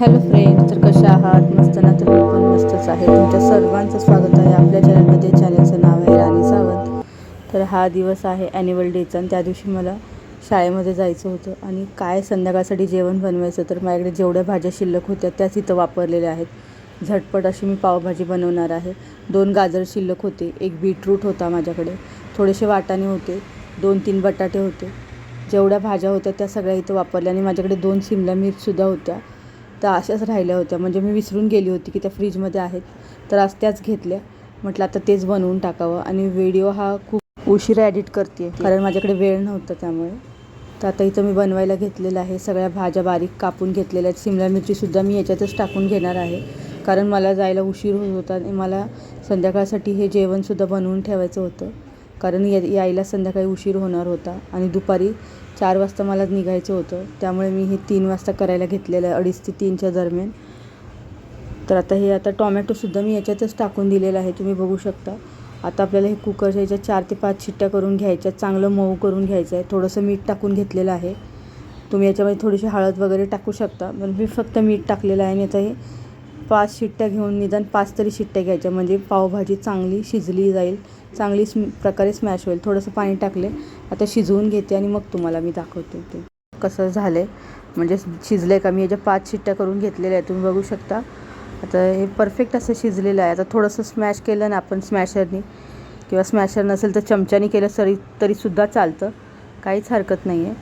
Hello friend तर कशा आहात? मस्त ना? तर मी पण मस्तच आहे. तुमच्या सर्वांचं स्वागत आहे आपल्या चॅनलमध्ये. चॅनलचं नाव आहे राणी सावंत. तर हा दिवस आहे ॲन्युअल डेचा आणि त्या दिवशी मला शाळेमध्ये जायचं होतं. आणि काय संध्याकाळसाठी जेवण बनवायचं तर माझ्याकडे जेवढ्या भाज्या शिल्लक होत्या त्याच इथं वापरलेल्या आहेत. झटपट अशी मी पावभाजी बनवणार आहे. दोन गाजर शिल्लक होते. एक बीटरूट होता माझ्याकडे. थोडेसे वाटाणे होते. दोन तीन बटाटे होते. जेवढ्या भाज्या होत्या त्या सगळ्या इथं वापरल्या. आणि माझ्याकडे दोन शिमला मिरचसुद्धा होत्या. तर अशाच राहिल्या होत्या. म्हणजे मी विसरून गेली होती की त्या फ्रीजमध्ये आहेत. तर आज त्याच घेतल्या. म्हटलं आता तेच बनवून टाकावं. आणि व्हिडिओ हा खूप उशिरा एडिट करते. कारण माझ्याकडे वेळ नव्हता त्यामुळे. तर आता इथं मी बनवायला घेतलेलं आहे. सगळ्या भाज्या बारीक कापून घेतलेल्या आहेत. सिमला मिरचीसुद्धा मी याच्यातच टाकून घेणार आहे. कारण मला जायला उशीर होत होता आणि मला संध्याकाळसाठी हे जेवणसुद्धा बनवून ठेवायचं होतं. कारण या यायला संध्याकाळी उशीर होणार होता आणि दुपारी चार वाजता मला निघायचं होतं. त्यामुळे मी हे तीन वाजता करायला घेतलेलं आहे अडीच ते तीनच्या दरम्यान. तर आता हे आता टॉमॅटोसुद्धा मी याच्यातच टाकून दिलेलं आहे तुम्ही बघू शकता. आता आपल्याला हे कुकरच्या याच्या चार ते पाच शिट्ट्या करून घ्यायच्या चांगलं मऊ करून घ्यायचं आहे. थोडंसं मीठ टाकून घेतलेलं आहे. तुम्ही याच्यामध्ये थोडीशी हळद वगैरे टाकू शकता पण मी फक्त मीठ टाकलेलं आहे आणि आता हे पाच शिट्ट्या घेऊन निदान पाच तरी शिट्ट्या घ्यायच्या. म्हणजे पावभाजी चांगली शिजली जाईल. चांगली स्म प्रकारे स्मॅश होईल. थोडंसं पाणी टाकले. आता शिजवून घेते आणि मग तुम्हाला मी दाखवते ते. कसं झालं आहे म्हणजे शिजलं आहे का? मी याच्या पाच शिट्ट्या करून घेतलेल्या आहे तुम्ही बघू शकता. आता हे परफेक्ट असं शिजलेलं आहे. आता थोडंसं स्मॅश केलं ना आपण स्मॅशरनी किंवा स्मॅशर नसेल तर चमच्यानी केलं तरी तरीसुद्धा चालतं. काहीच हरकत नाही आहे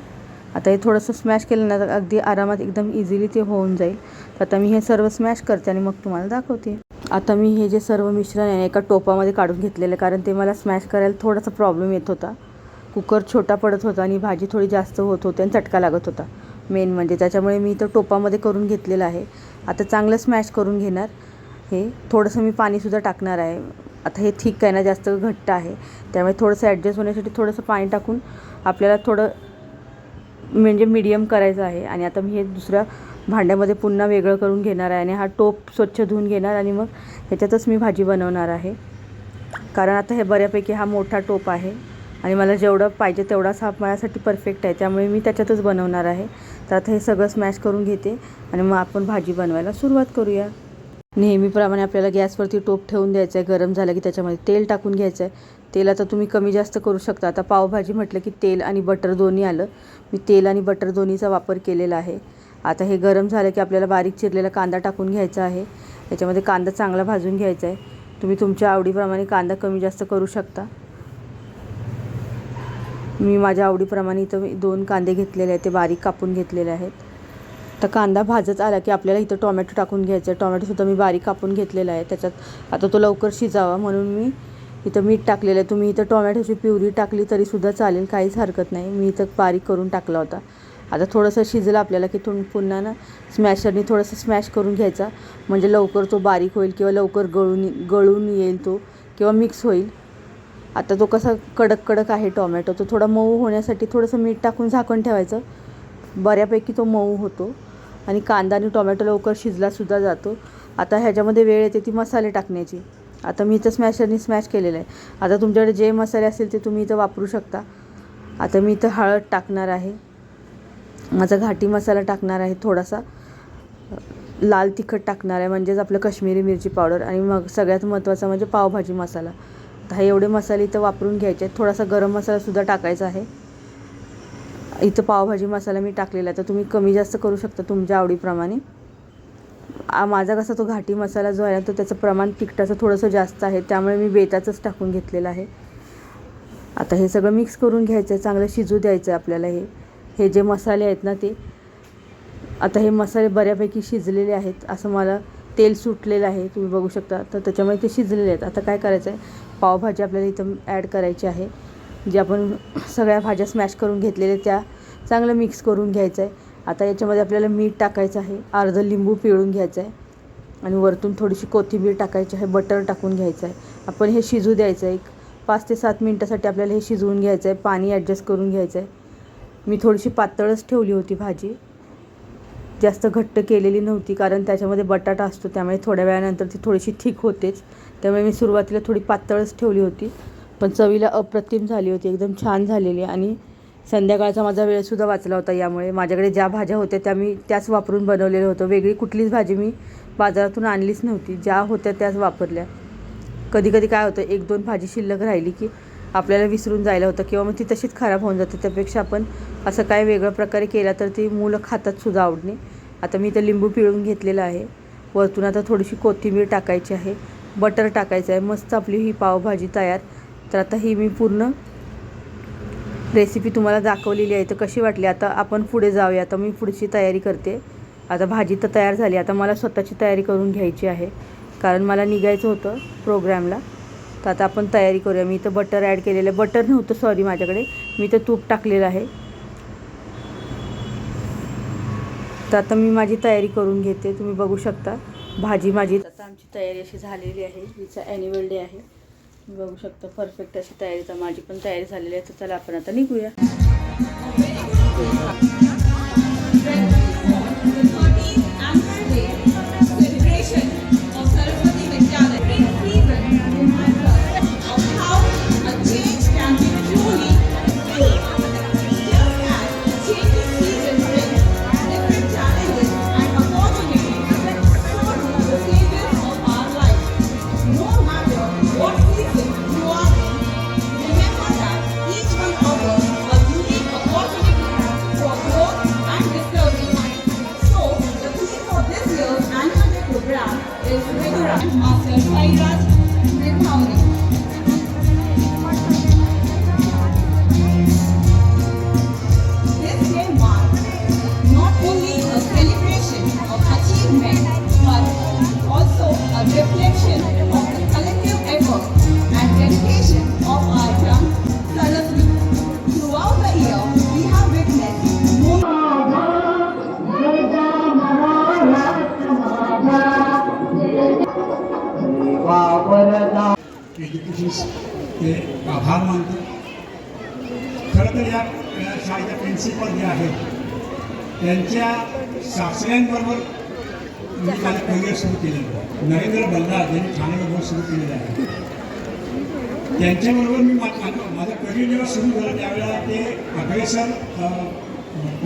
आता हे थोडंसं स्मॅश केलं ना तर अगदी आरामात एकदम इझिली ते होऊन जाईल. तर आता मी हे सर्व स्मॅश करते आणि मग तुम्हाला दाखवते. आता मी हे जे सर्व मिश्रण आहे एका टोपामध्ये काढून घेतलेलं आहे कारण ते मला स्मॅश करायला थोडासा प्रॉब्लेम येत होता. कुकर छोटा पडत होता आणि भाजी थोडी जास्त होत होती आणि चटका लागत होता. मेन म्हणजे त्याच्यामुळे मी तर टोपामध्ये करून घेतलेलं आहे. आता चांगलं स्मॅश करून घेणार. हे थोडंसं मी पाणीसुद्धा टाकणार आहे. आता हे ठीक आहे ना जास्त घट्ट आहे. त्यामुळे थोडंसं ॲडजस्ट होण्यासाठी थोडंसं पाणी टाकून आपल्याला थोडं म्हणजे मीडियम करायचं आहे. आणि आता मी हे दुसऱ्या भांड्यामध्ये पुन्हा वेगळं करून घेणार आहे. आणि हा टोप स्वच्छ धुवून घेणार आणि मग ह्याच्यातच मी भाजी बनवणार आहे. कारण आता हे बऱ्यापैकी हा मोठा टोप आहे. आणि मला जेवढं पाहिजे तेवढाच हा माझ्यासाठी परफेक्ट आहे. त्यामुळे मी त्याच्यातच बनवणार आहे. तर आता हे सगळं स्मॅश करून घेते. आणि मग आपण भाजी बनवायला सुरुवात करूया. नेहमीप्रमाणे आपल्याला गॅसवरती टोप ठेवून द्यायचं आहे गरम झालं की त्याच्यामध्ये तेल टाकून घ्यायचं आहे तेल आता तुम्ही कमी जास्त करू शकता. आता पावभाजी म्हटलं की तेल आणि बटर दोन्ही आलं. मी तेल आणि बटर दोन्हीचा वापर केलेला आहे. आता हे गरम झालं की आपल्याला बारीक चिरलेला कांदा टाकून घ्यायचा आहे. याच्यामध्ये कांदा चांगला भाजून घ्यायचा आहे. तुम्ही तुमच्या आवडीप्रमाणे कांदा कमी जास्त करू शकता. मी माझ्या आवडीप्रमाणे इथं मी दोन कांदे घेतलेले आहेत. ते बारीक कापून घेतलेले आहेत. तर कांदा भाजत आला की आपल्याला इथं टोमॅटो टाकून घ्यायचं आहे. टोमॅटोसुद्धा मी बारीक कापून घेतलेला आहे. त्याच्यात आता तो लवकर शिजावा म्हणून मी इथं मीठ टाकलेलं आहे. तुम्ही इथं टोमॅटोची प्युरी टाकली तरीसुद्धा चालेल काहीच हरकत नाही. मी इथं बारीक करून टाकला होता. आता थोडंसं शिजलं आपल्याला की थोडं पुन्हा ना स्मॅशरनी थोडंसं स्मॅश करून घ्यायचा. म्हणजे लवकर तो बारीक होईल किंवा लवकर गळून गळून येईल तो किंवा मिक्स होईल. आता तो कसा कडक कडक आहे टोमॅटो तो थोडा मऊ होण्यासाठी थोडंसं मीठ टाकून झाकण ठेवायचं. बऱ्यापैकी तो मऊ होतो आणि कांदा आणि टोमॅटो लवकर शिजलासुद्धा जातो. आता ह्याच्यामध्ये वेळ येते ती मसाले टाकण्याची. आता मी इथं स्मॅशरनी स्मॅश केलेलं आहे. आता तुमच्याकडे जे मसाले असतील ते तुम्ही इथं वापरू शकता. आता मी इथं हळद टाकणार आहे. माझा घाटी मसाला टाकणार आहे थोडासा. लाल तिखट टाकणार आहे म्हणजेच आपलं कश्मीरी मिरची पावडर आणि मग सगळ्यात महत्त्वाचं म्हणजे पावभाजी मसाला. तर हे एवढे मसाले इथं वापरून घ्यायचे आहेत. थोडासा गरम मसालासुद्धा टाकायचा आहे. इथं पावभाजी मसाला मी टाकलेला आहे. तर तुम्ही कमी जास्त करू शकता तुमच्या आवडीप्रमाणे. माझा कसा तो घाटी मसाला जो आहे ना तो त्याचं प्रमाण तिखटाचं थोडंसं जास्त आहे. त्यामुळे मी बेताचंच टाकून घेतलेलं आहे. आता हे सगळं मिक्स करून घ्यायचं आहे चांगलं शिजू द्यायचं आहे आपल्याला हे. हे जे मसाले आहेत ना ते. आता हे मसाले बऱ्यापैकी शिजलेले आहेत असं मला तेल सुटलेलं आहे तुम्ही बघू शकता. तर त्याच्यामुळे ते शिजलेले आहेत. आता काय करायचं आहे पावभाजी आपल्याला इथं ॲड करायची आहे. जे आपण सगळ्या भाज्या स्मॅश करून घेतलेल्या त्या चांगलं मिक्स करून घ्यायचं आहे आता याच्यामध्ये आपल्याला मीठ टाकायचं आहे अर्धं लिंबू पिळून घ्यायचं आहे आणि वरतून थोडीशी कोथिंबीर टाकायची आहे बटर टाकून घ्यायचं आहे. आपण हे शिजू द्यायचं आहे. एक पाच ते सात मिनटासाठी आपल्याला हे शिजवून घ्यायचं आहे पाणी ॲडजस्ट करून घ्यायचं आहे. मी थोडीशी पातळच ठेवली होती भाजी. जास्त घट्ट केलेली नव्हती कारण त्याच्यामध्ये बटाटा असतो त्यामुळे थोड्या वेळानंतर ती थोडीशी थिक होतेच. त्यामुळे मी सुरुवातीला थोडी पातळच ठेवली होती. पण चवीला अप्रतिम झाली होती एकदम छान झालेली आणि संध्याकाळचा माझा वेळसुद्धा वाचला होता यामुळे. माझ्याकडे ज्या भाज्या होत्या त्या मी त्याच वापरून बनवलेलं होतं वेगळी कुठलीच भाजी मी बाजारातून आणलीच नव्हती. ज्या होत्या त्याच वापरल्या. कधी कधी काय होतं एक दोन भाजी शिल्लक राहिली की आपल्याला विसरून जायला होतं किंवा मग ती तशीच खराब होऊन जाते. त्यापेक्षा आपण असं काय वेगळ्या प्रकारे केला तर ती मुलं खातात सुद्धा आवडणे. आता मी इथं लिंबू पिळून घेतलेलं आहे. वरतून आता थोडीशी कोथिंबीर टाकायची आहे. बटर टाकायचं आहे. मस्त आपली ही पावभाजी तयार. तर आता ही मी पूर्ण रेसिपी तुम्हाला दाखवलेली आहे तर कशी वाटली? आता आपण पुढे जाऊया. आता मी पुढची तयारी करते. आता भाजी तर तयार झाली. आता मला स्वतःची तयारी करून घ्यायची आहे. कारण मला निघायचं होतं प्रोग्रॅमला. तर आता आपण तयारी करूया. मी इथं बटर ॲड केलेलं आहे. बटर नव्हतं सॉरी माझ्याकडे. मी तर तूप टाकलेलं आहे. तर आता मी माझी तयारी करून घेते. तुम्ही बघू शकता. भाजी माझी आता आमची तयारी अशी झालेली आहे. तिचा ॲन्युअल डे आहे. बघू शकता. परफेक्ट अशी तयारी तर माझी पण तयारी झालेली आहे. तर चला आपण आता निघूया. ते आभार मानतो. खरं तर या शाळेच्या प्रिन्सिपल जे आहेत त्यांच्या सासऱ्यांबरोबर मी माझं करिअर सुरू केलेलं नरेंद्र बल्लाळ यांनी ठाण्याबरोबर सुरू केलेलं आहे. त्यांच्याबरोबर मी मा- माझं करिअर जेव्हा सुरू झालं त्यावेळेला ते अग्रेसर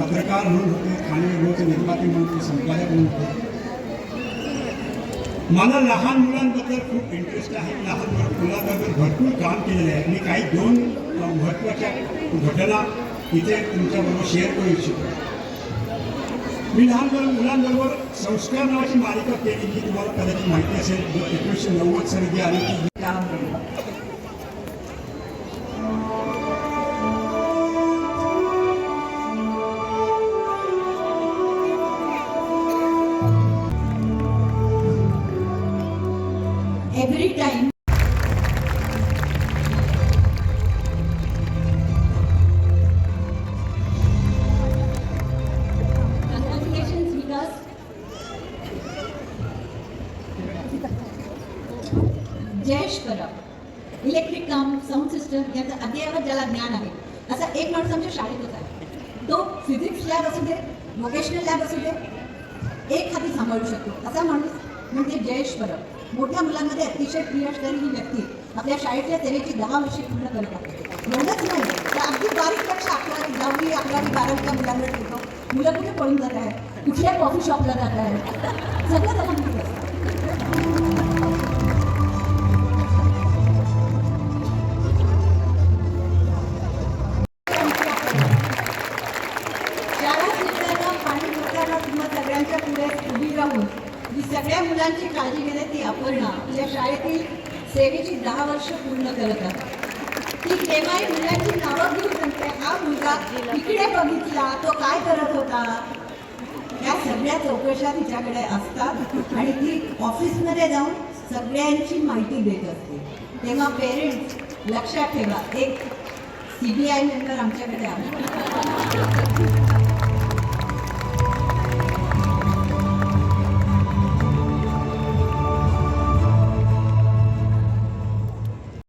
पत्रकार म्हणून होते ठाणे होते निर्माते म्हणून होते संपादक म्हणून होते. मला लहान मुलांबद्दल खूप इंटरेस्ट आहे. लहान मुलांबद्दल भरपूर काम केलेलं आहे. मी काही दोन महत्त्वाच्या घटना इथे तुमच्याबरोबर शेअर करू इच्छितो. मी लहान मुलांबरोबर संस्कार नावाची मालिका केली जी तुम्हाला कदाचित माहिती असेल. एकोणीसशे नव्वद साली जी आली ती फ्रेश परब इलेक्ट्रिक काम साऊंड सिस्टम याचं अद्ययावत ज्याला ज्ञान आहे. असा एक माणूस आमच्या शाळेत होता तो फिजिक्स लॅब असू दे व्होकेशनल लॅब असू दे एक हाती सांभाळू शकतो. असा माणूस म्हणजे जयेश परब. मोठ्या मुलांमध्ये अतिशय प्रिय असणारी ही व्यक्ती. आपल्या शाळेतल्या सेवेची दहा वर्षे पूर्ण करत आहे. एवढंच नाही तर अगदी बारीक लक्ष अकरावी दहावी अकरावी बारावीच्या मुलांवर ठेवतो. मुलं कुठे पळून जात आहे कुठल्या कॉफी शॉपला जात आहेत? सगळं त्याला उभी ही सगळ्या मुलांची काळजी घेणे ती आपण आपल्या शाळेतील सेवेची दहा वर्ष पूर्ण करत आहे ती केव्हाही मुलांची नावं घेऊन सांगते हा मुलगा इकडे बघितला तो काय करत होता? या सगळ्या चौकशा तिच्याकडे असतात आणि ती ऑफिसमध्ये जाऊन सगळ्यांची माहिती देत असते. तेव्हा पेरेंट्स लक्षात ठेवा एक सी बी आय मेंबर आमच्याकडे आहे